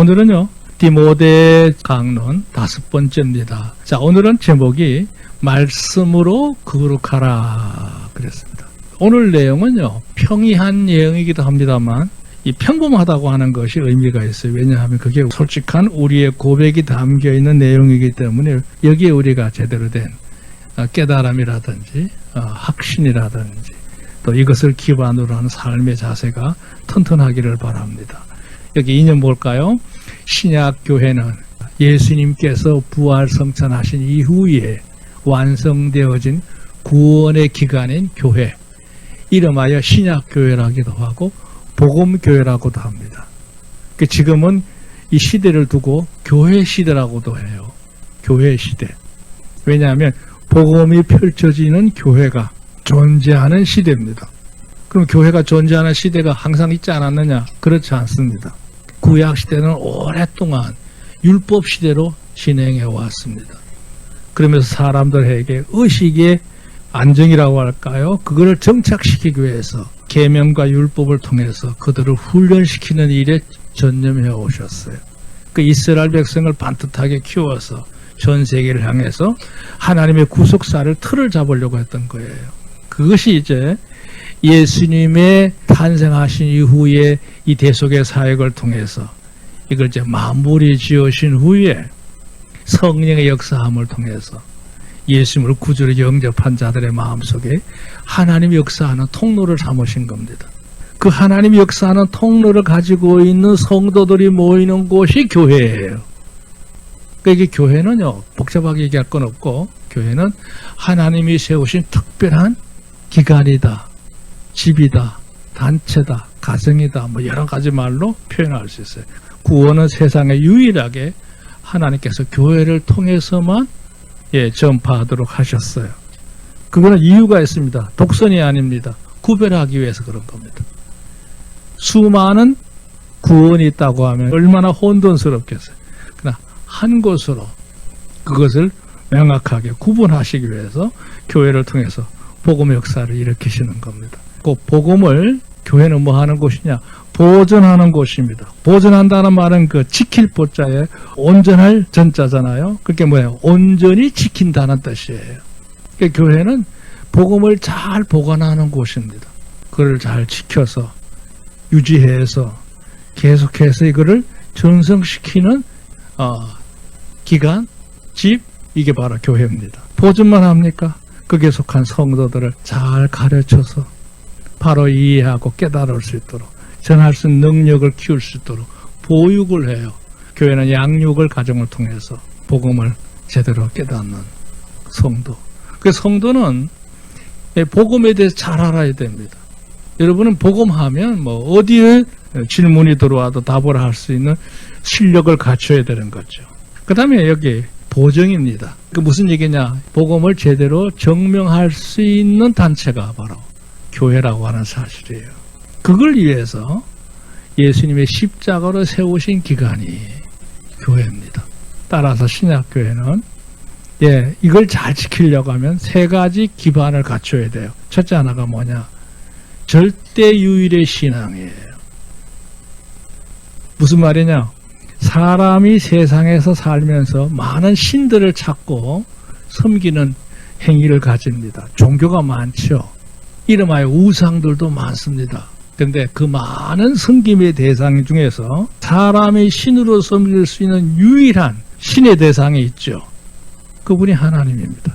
오늘은요, 디모데 강론 다섯 번째입니다. 자, 오늘은 제목이 말씀으로 거룩하라 그랬습니다. 오늘 내용은요, 평이한 내용이기도 합니다만, 이 평범하다고 하는 것이 의미가 있어요. 왜냐하면 그게 솔직한 우리의 고백이 담겨 있는 내용이기 때문에 여기에 우리가 제대로 된 어, 깨달음이라든지 어, 확신이라든지 또 이것을 기반으로 하는 삶의 자세가 튼튼하기를 바랍니다. 여기 인연 볼까요? 신약 교회는 예수님께서 부활 성천하신 이후에 완성되어진 구원의 기간인 교회 이름하여 신약 교회라기도 하고 복음 교회라고도 합니다. 그 지금은 이 시대를 두고 교회 시대라고도 해요. 교회 시대. 왜냐하면 복음이 펼쳐지는 교회가 존재하는 시대입니다. 그럼 교회가 존재하는 시대가 항상 있지 않았느냐? 그렇지 않습니다. 구약 시대는 오랫동안 율법 시대로 진행해 왔습니다. 그러면서 사람들에게 의식의 안정이라고 할까요? 그거를 정착시키기 위해서 계명과 율법을 통해서 그들을 훈련시키는 일에 전념해 오셨어요. 그 이스라엘 백성을 반듯하게 키워서 전 세계를 향해서 하나님의 구속사를 틀을 잡으려고 했던 거예요. 그것이 이제 예수님의 탄생하신 이후에 이 대속의 사역을 통해서 이걸 이제 마무리 지으신 후에 성령의 역사함을 통해서 예수님을 구주로 영접한 자들의 마음속에 하나님 역사하는 통로를 삼으신 겁니다. 그 하나님 역사하는 통로를 가지고 있는 성도들이 모이는 곳이 교회예요. 그러니까 이게 교회는요, 복잡하게 얘기할 건 없고, 교회는 하나님이 세우신 특별한 기관이다, 집이다, 단체다, 가정이다, 뭐 여러 가지 말로 표현할 수 있어요. 구원은 세상에 유일하게 하나님께서 교회를 통해서만 예, 전파하도록 하셨어요. 그거는 이유가 있습니다. 독선이 아닙니다. 구별하기 위해서 그런 겁니다. 수많은 구원이 있다고 하면 얼마나 혼돈스럽겠어요. 그러나 한 곳으로 그것을 명확하게 구분하시기 위해서 교회를 통해서 복음 역사를 일으키시는 겁니다. 그 복음을 교회는 뭐 하는 곳이냐? 보존하는 곳입니다. 보존한다는 말은 그 지킬 보자에 온전할 전자잖아요. 그게 뭐예요? 온전히 지킨다는 뜻이에요. 그러니까 교회는 복음을 잘 보관하는 곳입니다. 그걸 잘 지켜서 유지해서 계속해서 이거를 전성시키는 어, 기관, 집 이게 바로 교회입니다. 보존만 합니까? 그게 속한 성도들을 잘 가르쳐서 바로 이해하고 깨달을 수 있도록 전할 수 있는 능력을 키울 수 있도록 보육을 해요. 교회는 양육을 가정을 통해서 복음을 제대로 깨닫는 성도. 그 성도는 복음에 대해서 잘 알아야 됩니다. 여러분은 복음하면 뭐 어디에 질문이 들어와도 답을 할 수 있는 실력을 갖춰야 되는 거죠. 그 다음에 여기 보정입니다. 그 무슨 얘기냐? 복음을 제대로 증명할 수 있는 단체가 바로 교회라고 하는 사실이에요. 그걸 위해서 예수님의 십자가로 세우신 기관이 교회입니다. 따라서 신약교회는 예, 이걸 잘 지키려고 하면 세 가지 기반을 갖춰야 돼요. 첫째 하나가 뭐냐? 절대 유일의 신앙이에요. 무슨 말이냐? 사람이 세상에서 살면서 많은 신들을 찾고 섬기는 행위를 가집니다. 종교가 많죠. 이름하여 우상들도 많습니다. 근데 그 많은 섬김의 대상 중에서 사람의 신으로 섬길 수 있는 유일한 신의 대상이 있죠. 그분이 하나님입니다.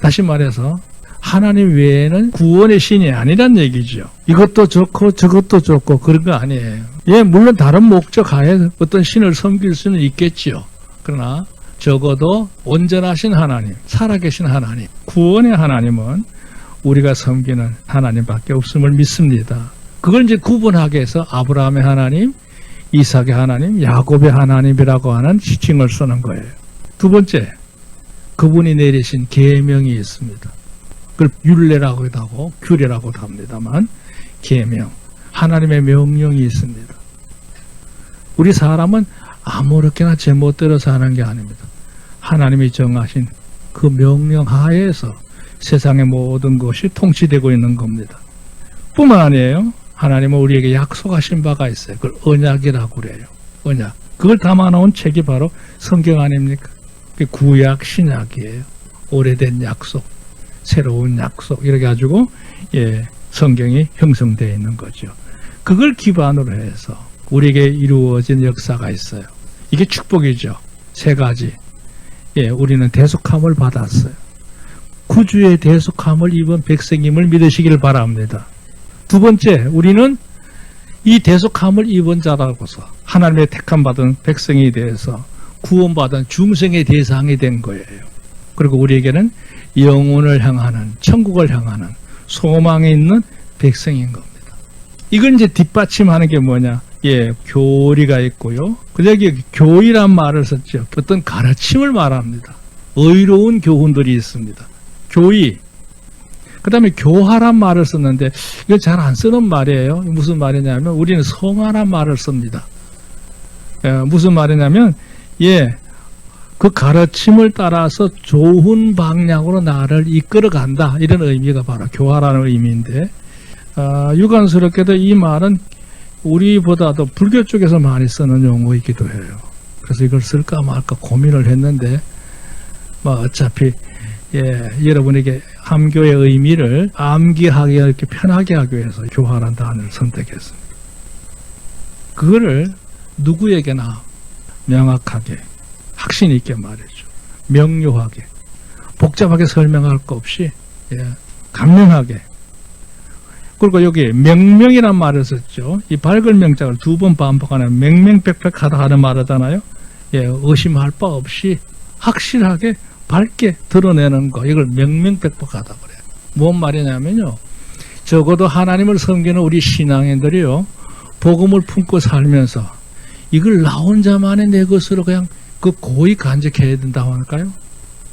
다시 말해서 하나님 외에는 구원의 신이 아니란 얘기죠. 이것도 좋고 저것도 좋고 그런 거 아니에요. 예, 물론 다른 목적 하에 어떤 신을 섬길 수는 있겠지요. 그러나 적어도 온전하신 하나님, 살아계신 하나님, 구원의 하나님은 우리가 섬기는 하나님밖에 없음을 믿습니다. 그걸 이제 구분하게 해서 아브라함의 하나님, 이삭의 하나님, 야곱의 하나님이라고 하는 지칭을 쓰는 거예요. 두 번째, 그분이 내리신 계명이 있습니다. 그걸 율례라고도 하고 규례라고도 합니다만 계명, 하나님의 명령이 있습니다. 우리 사람은 아무렇게나 제멋대로 사는 게 아닙니다. 하나님이 정하신 그 명령 하에서 세상의 모든 것이 통치되고 있는 겁니다. 뿐만 아니에요. 하나님은 우리에게 약속하신 바가 있어요. 그걸 언약이라고 그래요. 언약. 그걸 담아놓은 책이 바로 성경 아닙니까? 구약 신약이에요. 오래된 약속, 새로운 약속 이렇게 가지고 예, 성경이 형성되어 있는 거죠. 그걸 기반으로 해서 우리에게 이루어진 역사가 있어요. 이게 축복이죠. 세 가지. 예, 우리는 대속함을 받았어요. 구주의 대속함을 입은 백성임을 믿으시기를 바랍니다. 두 번째, 우리는 이 대속함을 입은 자라고서 하나님의 택함 받은 백성이 대해서 구원받은 중생의 대상이 된 거예요. 그리고 우리에게는 영혼을 향하는 천국을 향하는 소망이 있는 백성인 겁니다. 이걸 이제 뒷받침하는 게 뭐냐? 예, 교리가 있고요. 그 여기 교이란 말을 썼죠. 어떤 가르침을 말합니다. 의로운 교훈들이 있습니다. 교의. 그 다음에 교화란 말을 썼는데, 이거 잘 안 쓰는 말이에요. 무슨 말이냐면, 우리는 성화란 말을 씁니다. 예, 무슨 말이냐면, 예, 그 가르침을 따라서 좋은 방향으로 나를 이끌어 간다. 이런 의미가 바로 교화라는 의미인데, 아, 유관스럽게도 이 말은 우리보다도 불교 쪽에서 많이 쓰는 용어이기도 해요. 그래서 이걸 쓸까 말까 고민을 했는데, 뭐, 어차피, 예, 여러분에게 함교의 의미를 암기하기 이렇게 편하게 하기 위해서 교화라는 단어를 선택했습니다. 그거를 누구에게나 명확하게, 확신 있게 말해줘. 명료하게, 복잡하게 설명할 거 없이, 예, 간명하게. 그리고 여기 명명이란 말을 썼죠. 이 밝은 명자를 두번 반복하는 맹맹백백하다 하는 말하잖아요. 예, 의심할 바 없이 확실하게 밝게 드러내는 거. 이걸 명명백백하다 그래요. 뭔 말이냐면요. 적어도 하나님을 섬기는 우리 신앙인들이요. 복음을 품고 살면서 이걸 나 혼자만의 내 것으로 그냥 그 고의 간직해야 된다고 할까요?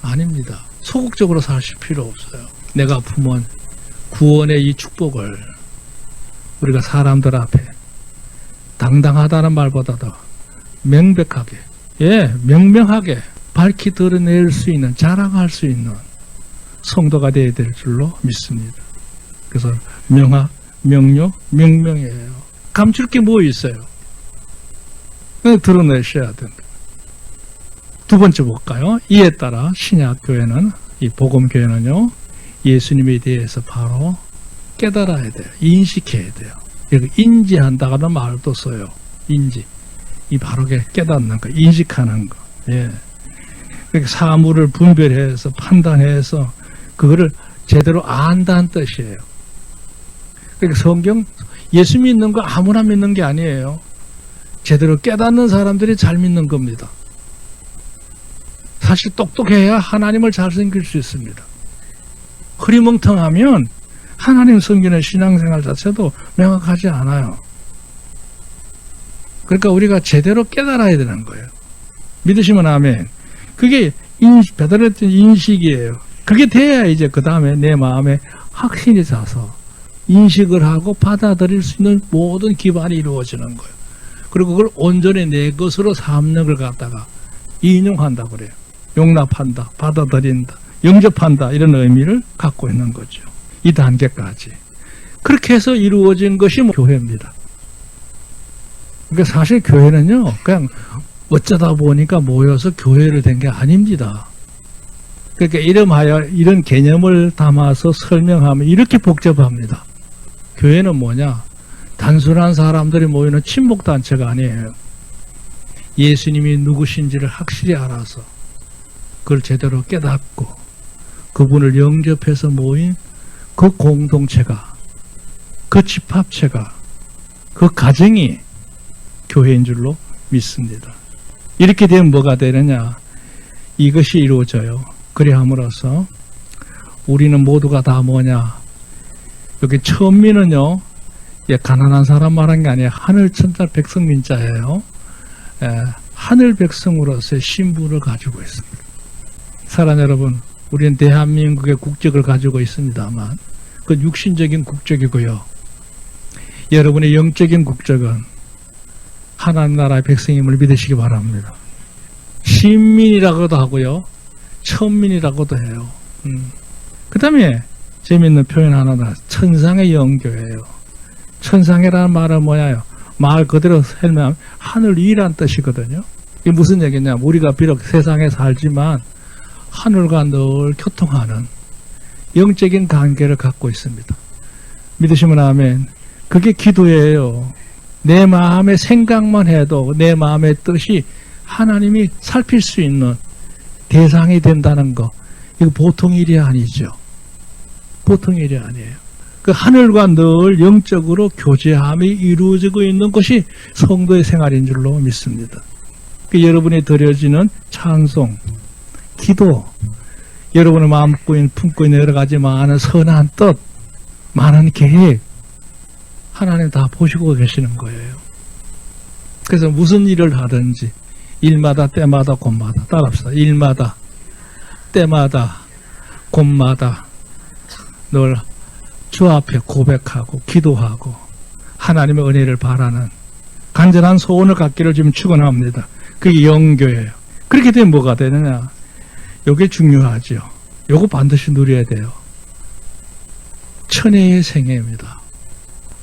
아닙니다. 소극적으로 사실 필요 없어요. 내가 품은 구원의 이 축복을 우리가 사람들 앞에 당당하다는 말보다 도 명백하게, 예, 명명하게 밝히 드러낼 수 있는, 자랑할 수 있는 성도가 되어야 될 줄로 믿습니다. 그래서 명하, 명료, 명명이에요. 감출 게 뭐 있어요? 드러내셔야 된다. 두 번째 볼까요? 이에 따라 신약 교회는, 이 복음 교회는요, 예수님에 대해서 바로 깨달아야 돼요. 인식해야 돼요. 여기 인지한다는 말도 써요. 인지. 이 바로게 깨닫는 거, 인식하는 거. 예. 그러니까 사물을 분별해서 판단해서 그거를 제대로 안다는 뜻이에요. 그러니까 성경 예수 믿는 거 아무나 믿는 게 아니에요. 제대로 깨닫는 사람들이 잘 믿는 겁니다. 사실 똑똑해야 하나님을 잘 섬길 수 있습니다. 흐리멍텅하면 하나님 섬기는 신앙생활 자체도 명확하지 않아요. 그러니까 우리가 제대로 깨달아야 되는 거예요. 믿으시면 아멘. 그게 인식, 배달했던 인식이에요. 그게 돼야 이제 그 다음에 내 마음에 확신이 사서 인식을 하고 받아들일 수 있는 모든 기반이 이루어지는 거예요. 그리고 그걸 온전히 내 것으로 삼는 걸 갖다가 인용한다 그래요. 용납한다, 받아들인다, 영접한다 이런 의미를 갖고 있는 거죠. 이 단계까지. 그렇게 해서 이루어진 것이 뭐 교회입니다. 그러니까 사실 교회는요, 그냥 어쩌다 보니까 모여서 교회를 된 게 아닙니다. 그러니까 이름하여 이런 개념을 담아서 설명하면 이렇게 복잡합니다. 교회는 뭐냐? 단순한 사람들이 모이는 친목단체가 아니에요. 예수님이 누구신지를 확실히 알아서 그걸 제대로 깨닫고 그분을 영접해서 모인 그 공동체가 그 집합체가 그 가정이 교회인 줄로 믿습니다. 이렇게 되면 뭐가 되느냐? 이것이 이루어져요. 그리 함으로써 우리는 모두가 다 뭐냐? 여기 천민은요, 예, 가난한 사람 말한 게 아니에요. 하늘 천자 백성 민자예요. 예, 하늘 백성으로서의 신분을 가지고 있습니다. 사랑 여러분, 우리는 대한민국의 국적을 가지고 있습니다만, 그 육신적인 국적이고요. 여러분의 영적인 국적은 하나님 나라의 백성임을 믿으시기 바랍니다. 신민이라고도 하고요. 천민이라고도 해요. 음. 그 다음에 재밌는 표현 하나 더. 천상의 영교예요. 천상이라는 말은 뭐냐요? 말 그대로 설명하면 하늘 위란 뜻이거든요. 이게 무슨 얘기냐면 우리가 비록 세상에 살지만 하늘과 늘 교통하는 영적인 관계를 갖고 있습니다. 믿으시면 아멘. 그게 기도예요. 내 마음의 생각만 해도 내 마음의 뜻이 하나님이 살필 수 있는 대상이 된다는 거. 이거 보통 일이 아니죠. 보통 일이 아니에요. 그 하늘과 늘 영적으로 교제함이 이루어지고 있는 것이 성도의 생활인 줄로 믿습니다. 그 여러분이 드려지는 찬송, 기도, 여러분의 마음 있는, 품고 있는 여러 가지 많은 선한 뜻, 많은 계획, 하나님 다 보시고 계시는 거예요. 그래서 무슨 일을 하든지, 일마다, 때마다, 곳마다, 따라합시다. 일마다, 때마다, 곳마다, 늘 주 앞에 고백하고, 기도하고, 하나님의 은혜를 바라는 간절한 소원을 갖기를 지금 축원합니다. 그게 영교예요. 그렇게 되면 뭐가 되느냐? 요게 중요하죠. 요거 반드시 누려야 돼요. 천혜의 생애입니다.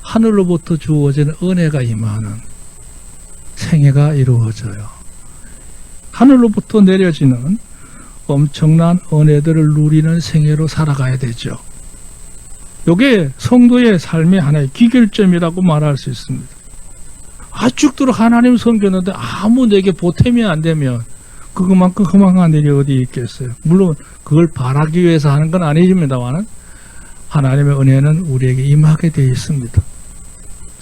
하늘로부터 주어지는 은혜가 임하는 생애가 이루어져요. 하늘로부터 내려지는 엄청난 은혜들을 누리는 생애로 살아가야 되죠. 요게 성도의 삶의 하나의 기결점이라고 말할 수 있습니다. 아 죽도록 하나님 섬겼는데 아무 내게 보탬이 안 되면 그것만큼 허망한 일이 어디 있겠어요. 물론 그걸 바라기 위해서 하는 건 아니집니다만은 하나님의 은혜는 우리에게 임하게 되어 있습니다.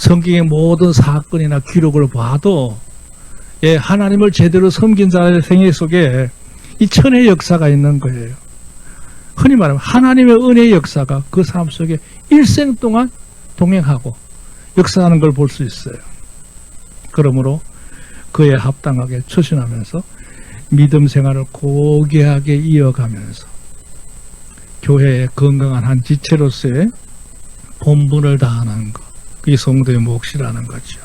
성경의 모든 사건이나 기록을 봐도 예, 하나님을 제대로 섬긴 자의 생애 속에 이 천의 역사가 있는 거예요. 흔히 말하면 하나님의 은혜의 역사가 그 사람 속에 일생 동안 동행하고 역사하는 걸 볼 수 있어요. 그러므로 그에 합당하게 처신하면서 믿음 생활을 고귀하게 이어가면서 교회의 건강한 한 지체로서의 본분을 다하는 것. 그게 성도의 몫이라는 거죠.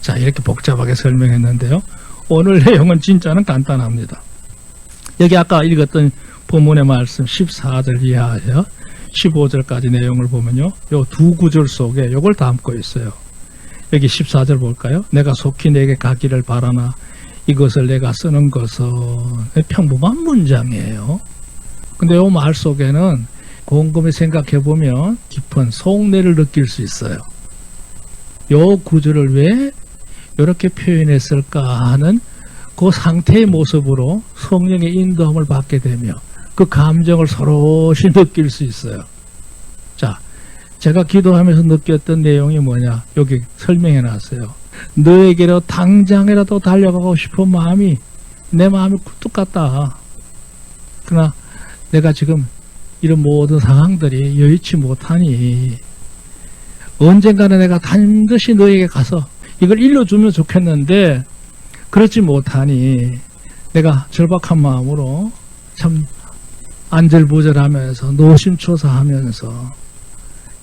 자, 이렇게 복잡하게 설명했는데요. 오늘 내용은 진짜는 간단합니다. 여기 아까 읽었던 본문의 말씀 14절 이하에서 15절까지 내용을 보면요. 요 두 구절 속에 요걸 담고 있어요. 여기 14절 볼까요? 내가 속히 내게 가기를 바라나 이것을 내가 쓰는 것은 평범한 문장이에요. 근데 요 말 속에는 곰곰이 생각해 보면 깊은 속내를 느낄 수 있어요. 요 구절을 왜 이렇게 표현했을까 하는 그 상태의 모습으로 성령의 인도함을 받게 되며 그 감정을 서로시 느낄 수 있어요. 자, 제가 기도하면서 느꼈던 내용이 뭐냐? 여기 설명해 놨어요. 너에게로 당장이라도 달려가고 싶은 마음이 내 마음이 굴뚝 같다. 그러나 내가 지금 이런 모든 상황들이 여의치 못하니 언젠가는 내가 반드시 너에게 가서 이걸 일러주면 좋겠는데 그렇지 못하니 내가 절박한 마음으로 참 안절부절하면서 노심초사하면서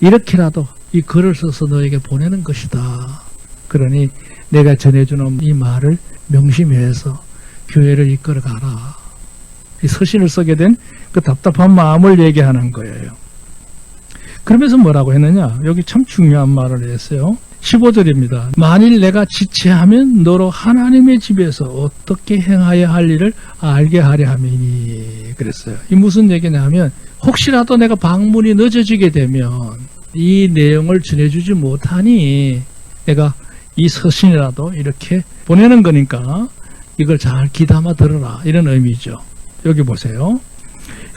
이렇게라도 이 글을 써서 너에게 보내는 것이다. 그러니 내가 전해주는 이 말을 명심해서 교회를 이끌어 가라. 이 서신을 쓰게 된 그 답답한 마음을 얘기하는 거예요. 그러면서 뭐라고 했느냐? 여기 참 중요한 말을 했어요. 15절입니다. 만일 내가 지체하면 너로 하나님의 집에서 어떻게 행하여 할 일을 알게 하려 함이니 그랬어요. 이 무슨 얘기냐면 혹시라도 내가 방문이 늦어지게 되면 이 내용을 전해주지 못하니 내가 이 서신이라도 이렇게 보내는 거니까 이걸 잘 귀담아 들어라 이런 의미죠. 여기 보세요.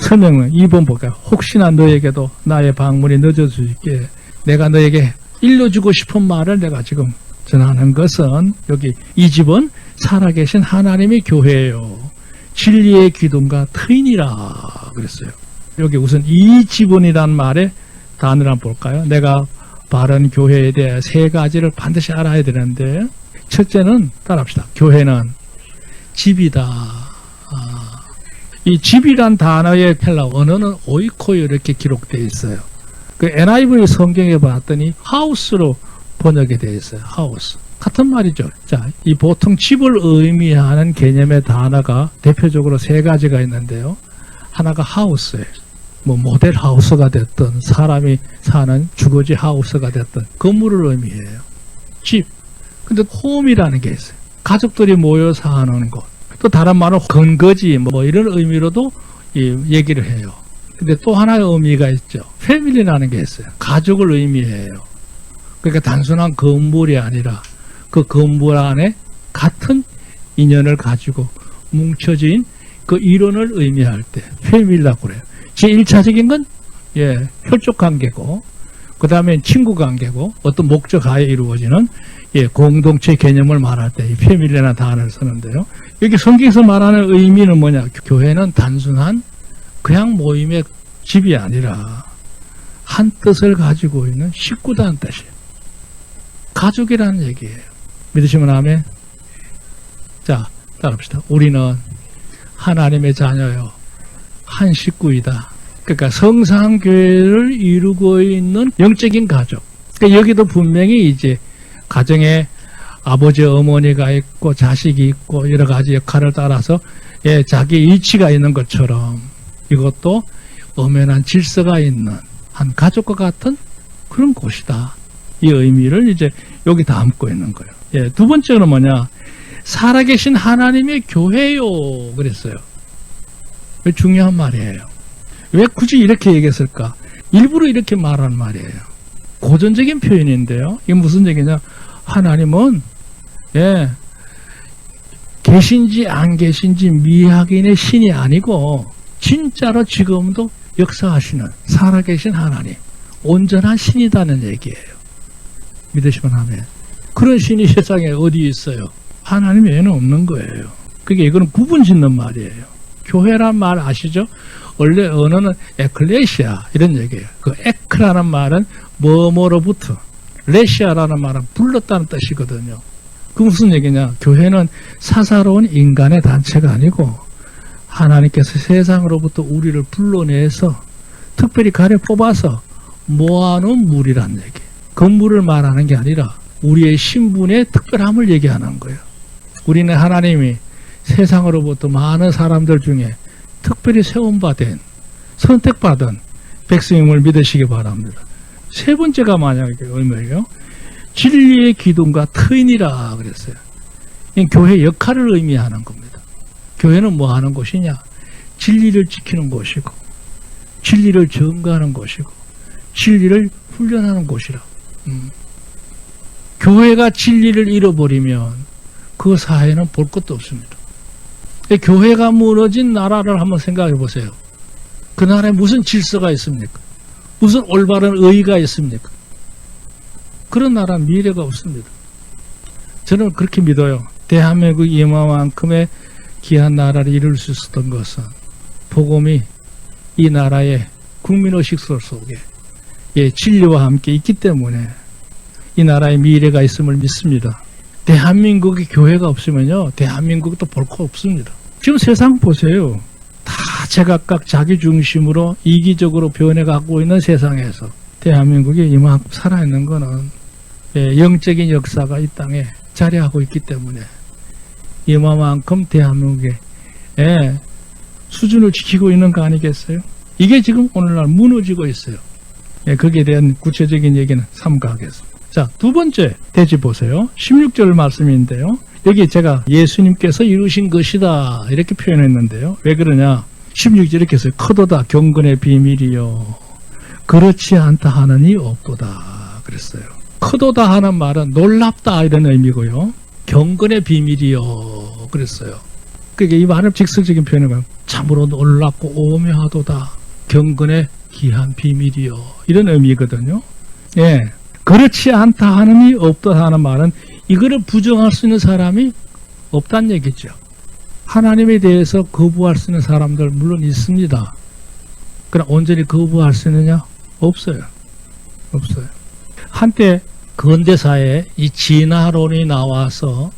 설명은 2번 볼까요? 혹시나 너에게도 나의 방문이 있게 내가 너에게 일러주고 싶은 말을 내가 지금 전하는 것은 여기 이 집은 살아계신 하나님의 교회예요. 진리의 기둥과 트인이라 그랬어요. 여기 우선 이 지분이란 말의 단어를 한번 볼까요? 내가 바른 교회에 대해 세 가지를 반드시 알아야 되는데 첫째는 따라합시다. 교회는 집이다. 아, 이 집이란 단어의 헬라 언어는 오이코요 이렇게 기록되어 있어요. 그 NIV 성경에 봤더니 하우스로 번역이 되어 있어요. 하우스. 같은 말이죠. 자, 이 보통 집을 의미하는 개념의 단어가 대표적으로 세 가지가 있는데요. 하나가 하우스예요. 뭐 모델 하우스가 됐든 사람이 사는 주거지 하우스가 됐든 건물을 의미해요. 집. 근데 홈이라는 게 있어요. 가족들이 모여 사는 곳. 또 다른 말은 근거지 뭐 이런 의미로도 이 얘기를 해요. 근데 또 하나의 의미가 있죠. 패밀리라는 게 있어요. 가족을 의미해요. 그러니까 단순한 건물이 아니라 그 건물 안에 같은 인연을 가지고 뭉쳐진 그 이론을 의미할 때 패밀리라고 그래요. 제 1차적인 건 예, 혈족 관계고 그 다음에 친구 관계고 어떤 목적 하에 이루어지는 예, 공동체 개념을 말할 때 이 패밀리라는 단어를 쓰는데요. 여기 성경에서 말하는 의미는 뭐냐? 교회는 단순한 그냥 모임의 집이 아니라 한 뜻을 가지고 있는 식구다는 뜻이에요. 가족이라는 얘기예요. 믿으시면 아멘. 자, 따라합시다. 우리는 하나님의 자녀요. 한 식구이다. 그러니까 성상교회를 이루고 있는 영적인 가족. 그러니까 여기도 분명히 이제 가정에 아버지, 어머니가 있고 자식이 있고 여러 가지 역할을 따라서 예, 자기 일치가 있는 것처럼 이것도 엄연한 질서가 있는 한 가족과 같은 그런 곳이다. 이 의미를 이제 여기 담고 있는 거예요. 예, 두 번째는 뭐냐? 살아계신 하나님의 교회요. 그랬어요. 왜 중요한 말이에요. 왜 굳이 이렇게 얘기했을까? 일부러 이렇게 말하는 말이에요. 고전적인 표현인데요. 이게 무슨 얘기냐? 하나님은, 예, 계신지 안 계신지 미확인의 신이 아니고, 진짜로 지금도 역사하시는 살아계신 하나님, 온전한 신이다는 얘기예요. 믿으시면 하면. 그런 신이 세상에 어디 있어요? 하나님 외에는 없는 거예요. 그게 이거는 구분 짓는 말이에요. 교회란 말 아시죠? 원래 언어는 에클레시아 이런 얘기예요. 그 에크라는 말은 뭐뭐로부터 레시아라는 말은 불렀다는 뜻이거든요. 그 무슨 얘기냐? 교회는 사사로운 인간의 단체가 아니고 하나님께서 세상으로부터 우리를 불러내서 특별히 가려 뽑아서 모아놓은 물이란 얘기. 건물을 말하는 게 아니라 우리의 신분의 특별함을 얘기하는 거예요. 우리는 하나님이 세상으로부터 많은 사람들 중에 특별히 세움받은 선택받은 백성임을 믿으시기 바랍니다. 세 번째가 만약에 의미예요. 진리의 기둥과 터인이라 그랬어요. 이 교회 역할을 의미하는 겁니다. 교회는 뭐 하는 곳이냐? 진리를 지키는 곳이고, 진리를 증거하는 곳이고, 진리를 훈련하는 곳이라. 음. 교회가 진리를 잃어버리면 그 사회는 볼 것도 없습니다. 교회가 무너진 나라를 한번 생각해 보세요. 그 나라에 무슨 질서가 있습니까? 무슨 올바른 의의가 있습니까? 그런 나라 미래가 없습니다. 저는 그렇게 믿어요. 대한민국 이마만큼의 귀한 나라를 이룰 수 있었던 것은 복음이 이 나라의 국민의식 속에 예, 진리와 함께 있기 때문에 이 나라의 미래가 있음을 믿습니다. 대한민국의 교회가 없으면요, 대한민국도 볼 거 없습니다. 지금 세상 보세요. 다 제각각 자기 중심으로 이기적으로 변해 갖고 있는 세상에서 대한민국이 이만큼 살아있는 거는 예, 영적인 역사가 이 땅에 자리하고 있기 때문에 이만큼 대한민국의 예, 수준을 지키고 있는 거 아니겠어요? 이게 지금 오늘날 무너지고 있어요. 예, 거기에 대한 구체적인 얘기는 삼가하겠습니다. 자, 두 번째 대지 보세요. 16절 말씀인데요. 여기 제가 예수님께서 이루신 것이다 이렇게 표현했는데요. 왜 그러냐? 16절 이렇게 했어요. 커도다 경건의 비밀이요. 그렇지 않다 하느니 없도다 그랬어요. 커도다 하는 말은 놀랍다 이런 의미고요. 경건의 비밀이요 그랬어요. 그게 이 말은 직설적인 표현이면 참으로 놀랍고 오묘하도다. 경건의 귀한 비밀이요. 이런 의미거든요. 예. 그렇지 않다 하느니 없다 하는 말은 이거를 부정할 수 있는 사람이 없다는 얘기죠. 하나님에 대해서 거부할 수 있는 사람들 물론 있습니다. 그러나 온전히 거부할 수 있느냐? 없어요. 없어요. 한때 근대사에 이 진화론이 나와서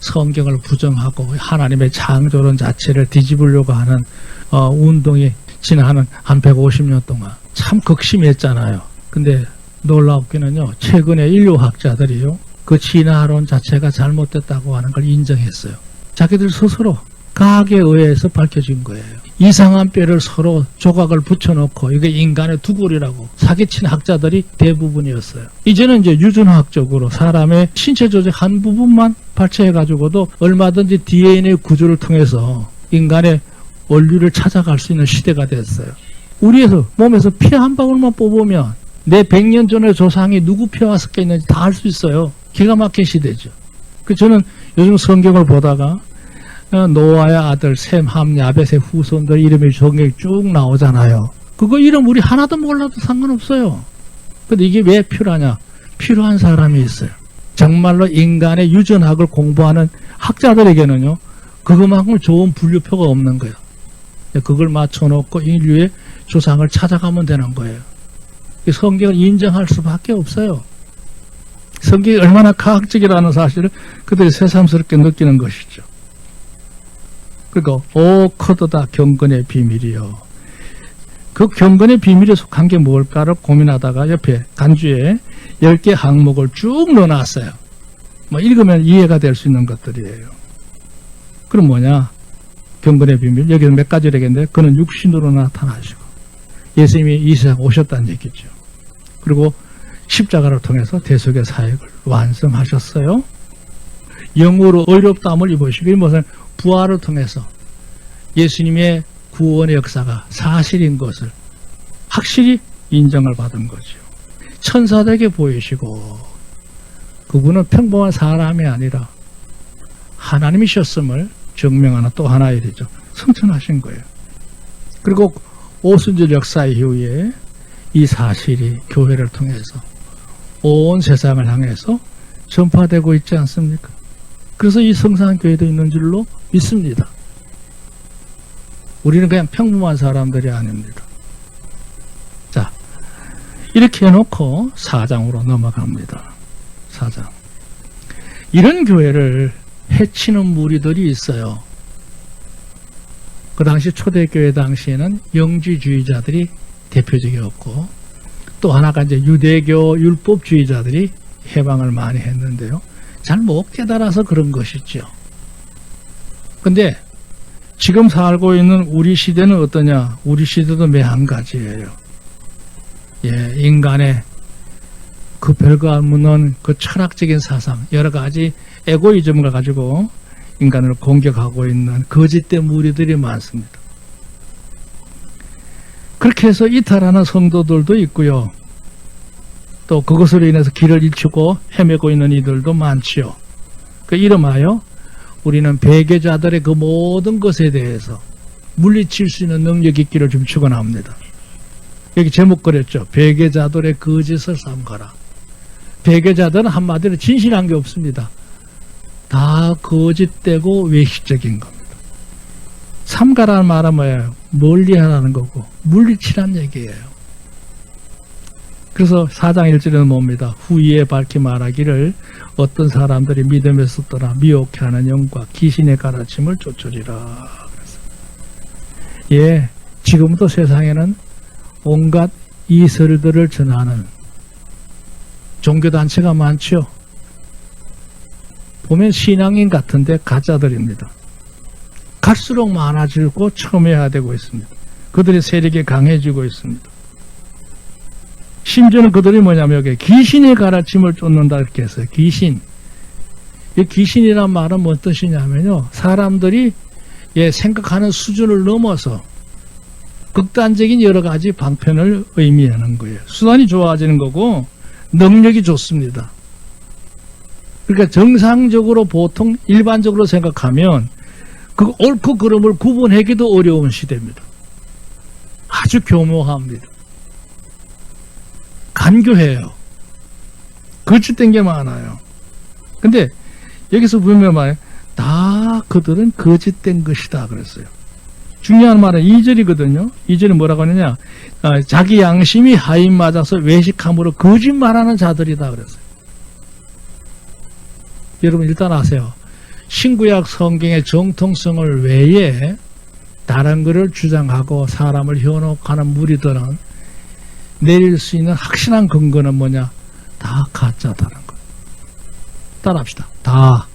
성경을 부정하고 하나님의 창조론 자체를 뒤집으려고 하는 어, 운동이 지나는 한 150년 동안 참 극심했잖아요. 근데 놀랍기는요, 최근에 인류학자들이요, 그 진화론 자체가 잘못됐다고 하는 걸 인정했어요. 자기들 스스로 과학에 의해서 밝혀진 거예요. 이상한 뼈를 서로 조각을 붙여놓고 이게 인간의 두골이라고 사기친 학자들이 대부분이었어요. 이제는 이제 유전학적으로 사람의 신체 조직 한 부분만 발췌해가지고도 얼마든지 DNA 구조를 통해서 인간의 원리를 찾아갈 수 있는 시대가 됐어요. 우리에서 몸에서 피 한 방울만 뽑으면 내 100년 전의 조상이 누구 피와 섞여 있는지 다 알 수 있어요. 기가 막힌 시대죠. 그 저는 요즘 성경을 보다가 어, 노아의 아들 셈, 함, 야벳의 후손들 이름이 성경에 쭉 나오잖아요. 그거 이름 우리 하나도 몰라도 상관없어요. 근데 이게 왜 필요하냐? 필요한 사람이 있어요. 정말로 인간의 유전학을 공부하는 학자들에게는요, 그것만큼 좋은 분류표가 없는 거예요. 그걸 맞춰놓고 인류의 조상을 찾아가면 되는 거예요. 이 성경을 인정할 수밖에 없어요. 성경이 얼마나 과학적이라는 사실을 그들이 새삼스럽게 느끼는 것이죠. 그리고 오 커드다 경건의 비밀이요. 그 경건의 비밀에 속한 게 뭘까를 고민하다가 옆에 간주에 10개 항목을 쭉 넣어놨어요. 뭐 읽으면 이해가 될 수 있는 것들이에요. 그럼 뭐냐? 경건의 비밀. 여기서 몇 가지를 얘기했는데 그는 육신으로 나타나시고 예수님이 이 세상 오셨다는 얘기죠. 그리고 십자가를 통해서 대속의 사역을 완성하셨어요. 영으로 어렵다함을 입으시고 이 무슨 부활을 통해서 예수님의 구원의 역사가 사실인 것을 확실히 인정을 받은 거죠. 천사들에게 보이시고 그분은 평범한 사람이 아니라 하나님이셨음을 증명하는 또 하나의 일이죠. 성천하신 거예요. 그리고 오순절 역사 이후에 이 사실이 교회를 통해서 온 세상을 향해서 전파되고 있지 않습니까? 그래서 이 성산교회도 있는 줄로 믿습니다. 우리는 그냥 평범한 사람들이 아닙니다. 자, 이렇게 해놓고 사장으로 넘어갑니다. 사장. 이런 교회를 해치는 무리들이 있어요. 그 당시 초대교회 당시에는 영지주의자들이 대표적이었고 또 하나가 이제 유대교 율법주의자들이 해방을 많이 했는데요. 잘 못 깨달아서 그런 것이죠. 근데 지금 살고 있는 우리 시대는 어떠냐? 우리 시대도 매한가지예요. 예, 인간의 그 별거 없는 그 철학적인 사상, 여러 가지 에고이즘을 가지고 인간을 공격하고 있는 거짓된 무리들이 많습니다. 그렇게 해서 이탈하는 성도들도 있고요. 또 그것으로 인해서 길을 잃히고 헤매고 있는 이들도 많지요. 그 이름하여 우리는 배계자들의 그 모든 것에 대해서 물리칠 수 있는 능력 있기를 좀 축원합니다. 여기 제목 그랬죠. 배계자들의 거짓을 삼가라. 배계자들은 한마디로 진실한 게 없습니다. 다 거짓되고 외식적인 겁니다. 삼가라는 말은 뭐예요? 멀리하라는 거고 물리치란 얘기예요. 그래서 사장 일절에는 뭡니다. 후위에 밝히 말하기를 어떤 사람들이 믿음에서 떠나 미혹해 하는 영과 귀신의 가르침을 쫓으리라. 예, 지금도 세상에는 온갖 이설들을 전하는 종교단체가 많죠. 보면 신앙인 같은데 가짜들입니다. 갈수록 많아지고 첨예화되고 있습니다. 그들의 세력이 강해지고 있습니다. 심지어는 그들이 뭐냐면 여기 귀신의 가르침을 쫓는다 이렇게 했어요. 귀신. 이 귀신이란 말은 뭔 뜻이냐면요. 사람들이 예, 생각하는 수준을 넘어서 극단적인 여러 가지 방편을 의미하는 거예요. 수단이 좋아지는 거고 능력이 좋습니다. 그러니까 정상적으로 보통 일반적으로 생각하면 그 옳고 그름을 구분하기도 어려운 시대입니다. 아주 교묘합니다. 간교해요. 거짓된 게 많아요. 근데 여기서 보면 말이에요. 다 그들은 거짓된 것이다 그랬어요. 중요한 말은 2절이거든요. 2절이 뭐라고 하느냐. 아, 자기 양심이 하인 맞아서 외식함으로 거짓말하는 자들이다 그랬어요. 여러분 일단 아세요. 신구약 성경의 정통성을 외에 다른 것을 주장하고 사람을 현혹하는 무리들은 내릴 수 있는 확실한 근거는 뭐냐? 다 가짜다는 거. 따라합시다. 다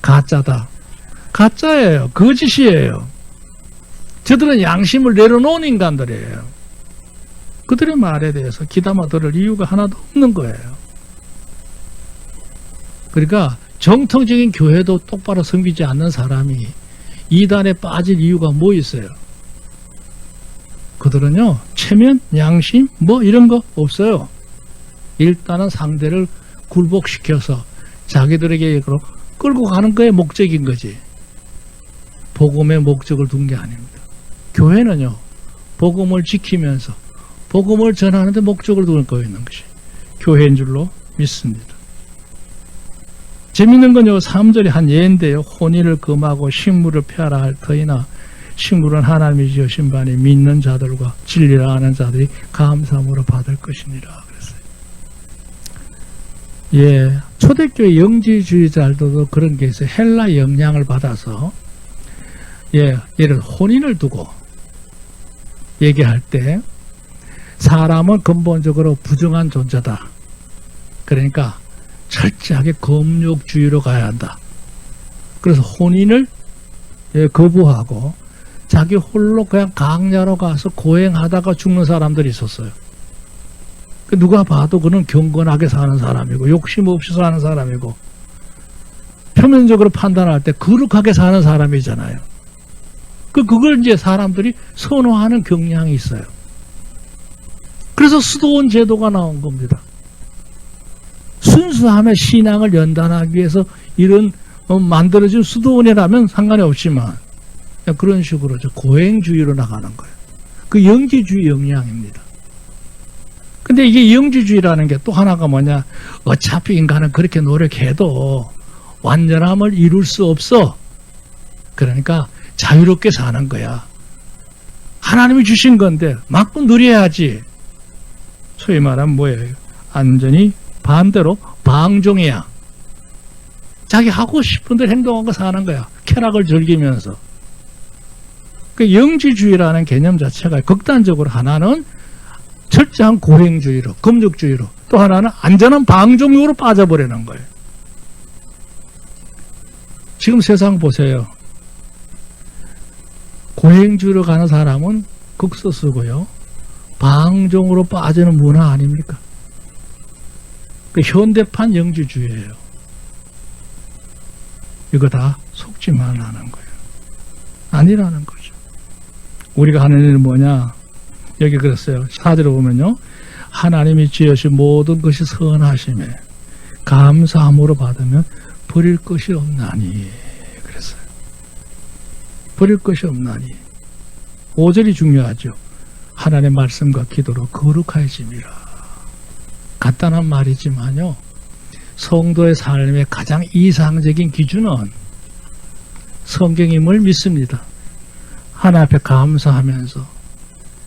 가짜다. 가짜예요. 거짓이에요. 저들은 양심을 내려놓은 인간들이에요. 그들의 말에 대해서 기담아 들을 이유가 하나도 없는 거예요. 그러니까 정통적인 교회도 똑바로 섬기지 않는 사람이 이단에 빠질 이유가 뭐 있어요? 그들은요, 체면, 양심, 뭐 이런 거 없어요. 일단은 상대를 굴복시켜서 자기들에게 그로 끌고 가는 거에 목적인 거지. 복음의 목적을 둔 게 아닙니다. 교회는요, 복음을 지키면서 복음을 전하는데 목적을 두고 있는 것이 교회인 줄로 믿습니다. 재밌는 건요, 3절에 한 예인데요. 혼인을 금하고 식물을 펴라 할 터이나 식물은 하나님이 지으신 바니 믿는 자들과 진리를 아는 자들이 감사함으로 받을 것이니라 그랬어요. 예, 초대교회 영지주의자들도 그런 게 있어요. 헬라 영향을 받아서 예, 예를 혼인을 두고 얘기할 때 사람은 근본적으로 부정한 존재다. 그러니까 철저하게 검욕주의로 가야 한다. 그래서 혼인을 예, 거부하고 자기 홀로 그냥 강야로 가서 고행하다가 죽는 사람들이 있었어요. 그 누가 봐도 그는 경건하게 사는 사람이고 욕심 없이 사는 사람이고 표면적으로 판단할 때 거룩하게 사는 사람이잖아요. 그 그걸 이제 사람들이 선호하는 경향이 있어요. 그래서 수도원 제도가 나온 겁니다. 순수함의 신앙을 연단하기 위해서 이런 어, 만들어진 수도원이라면 상관이 없지만 그런 식으로 저 고행주의로 나가는 거예요. 그 영지주의 영향입니다. 근데 이게 영지주의라는 게 또 하나가 뭐냐? 어차피 인간은 그렇게 노력해도 완전함을 이룰 수 없어. 그러니까 자유롭게 사는 거야. 하나님이 주신 건데 막고 누려야지. 소위 말하면 뭐예요? 안전히 반대로 방종이야. 자기 하고 싶은 대로 행동하고 사는 거야. 쾌락을 즐기면서. 그 영지주의라는 개념 자체가 극단적으로 하나는 철저한 고행주의로, 금욕주의로, 또 하나는 안전한 방종용으로 빠져버리는 거예요. 지금 세상 보세요. 고행주의로 가는 사람은 극소수고요. 방종으로 빠지는 문화 아닙니까? 그 현대판 영지주의예요. 이거 다 속지 말라는 거예요. 아니라는 거죠. 우리가 하는 일은 뭐냐? 여기 그랬어요. 사절에 보면요. 하나님이 지으신 모든 것이 선하심에 감사함으로 받으면 버릴 것이 없나니. 그랬어요. 버릴 것이 없나니. 5절이 중요하죠. 하나님의 말씀과 기도로 거룩하여짐이라. 간단한 말이지만요. 성도의 삶의 가장 이상적인 기준은 성경임을 믿습니다. 하나 앞에 감사하면서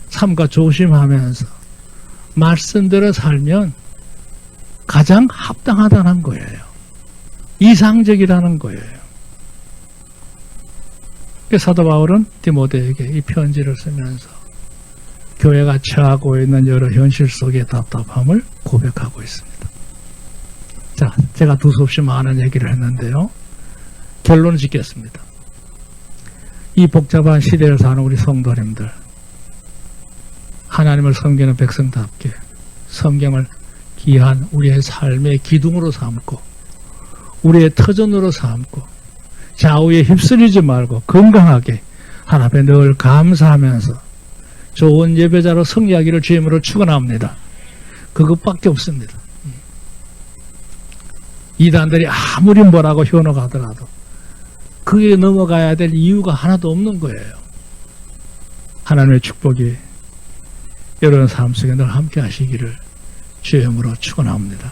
삶과 조심하면서 말씀대로 살면 가장 합당하다는 거예요. 이상적이라는 거예요. 사도 바울은 디모데에게 이 편지를 쓰면서 교회가 처하고 있는 여러 현실 속의 답답함을 고백하고 있습니다. 자, 제가 두서없이 많은 얘기를 했는데요. 결론을 짓겠습니다. 이 복잡한 시대를 사는 우리 성도님들, 하나님을 섬기는 백성답게 성경을 귀한 우리의 삶의 기둥으로 삼고, 우리의 터전으로 삼고, 좌우에 휩쓸리지 말고 건강하게 하나님에 늘 감사하면서 좋은 예배자로 성리하기를 주임으로 축원합니다. 그것밖에 없습니다. 이단들이 아무리 뭐라고 현혹하더라도 그게 넘어가야 될 이유가 하나도 없는 거예요. 하나님의 축복이 여러분 삶 속에 늘 함께 하시기를 주의 이름으로 축원합니다.